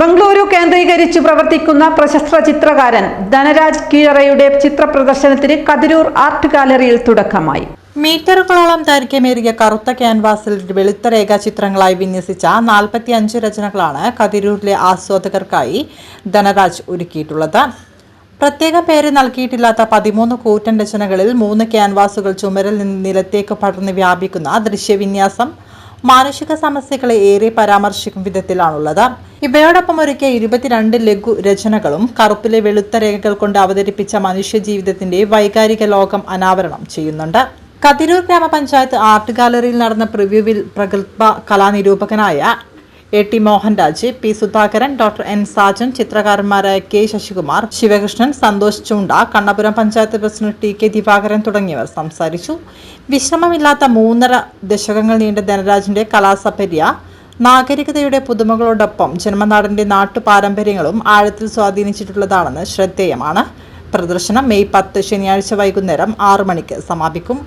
ബംഗളൂരു കേന്ദ്രീകരിച്ച് പ്രവർത്തിക്കുന്ന പ്രശസ്ത ചിത്രകാരൻ ധനരാജ് കീഴറയുടെ ചിത്ര പ്രദർശനത്തിന് കതിരൂർ ആർട്ട് ഗാലറിയിൽ തുടക്കമായി. മീറ്ററുകളോളം ദൈർഘ്യമേറിയ കറുത്ത ക്യാൻവാസിൽ വെളുത്ത രേഖാചിത്രങ്ങളായി വിന്യസിച്ച നാൽപ്പത്തി അഞ്ച് രചനകളാണ് കതിരൂരിലെ ആസ്വാദകർക്കായി ധനരാജ് ഒരുക്കിയിട്ടുള്ളത്. പ്രത്യേക പേര് നൽകിയിട്ടില്ലാത്ത പതിമൂന്ന് കൂറ്റൻ രചനകളിൽ മൂന്ന് ക്യാൻവാസുകൾ ചുമരിൽ നിന്ന് നിലത്തേക്ക് പടർന്ന് വ്യാപിക്കുന്ന ദൃശ്യവിന്യാസം മാനുഷിക സമസ്യകളെ ഏറെ പരാമർശിക്കും വിധത്തിലാണുള്ളത്. ഇവയോടൊപ്പം ഒരുക്കിയ ഇരുപത്തിരണ്ട് ലഘു രചനകളും കറുപ്പിലെ വെളുത്ത രേഖകൾ കൊണ്ട് അവതരിപ്പിച്ച മനുഷ്യ ജീവിതത്തിന്റെ വൈകാരിക ലോകം അനാവരണം ചെയ്യുന്നുണ്ട്. കതിരൂർ ഗ്രാമപഞ്ചായത്ത് ആർട്ട് ഗാലറിയിൽ നടന്ന പ്രിവ്യൂവിൽ പ്രഗത്ഭ കലാനിരൂപകനായ A T Mohanraj P Sudhakaran doctor N Sajan ചിത്രകാരന്മാരായ K Sasikumar Sivakrishnan Santhosh Choonda Kannapuram panchayat president T K Divakaran തുടങ്ങിയവർ സംസാരിച്ചു. വിശ്രമമില്ലാത്ത മൂന്നര ദശകങ്ങൾ നീണ്ട ധനരാജിന്റെ കലാസപര്യ നാഗരികതയുടെ പുതുമകളോടൊപ്പം ജന്മനാടിന്റെ നാട്ടു പാരമ്പര്യങ്ങളും ആഴത്തിൽ സ്വാധീനിച്ചിട്ടുള്ളതാണെന്ന് ശ്രദ്ധേയമാണ്. പ്രദർശനം മെയ് പത്ത് ശനിയാഴ്ച വൈകുന്നേരം ആറു മണിക്ക് സമാപിക്കും.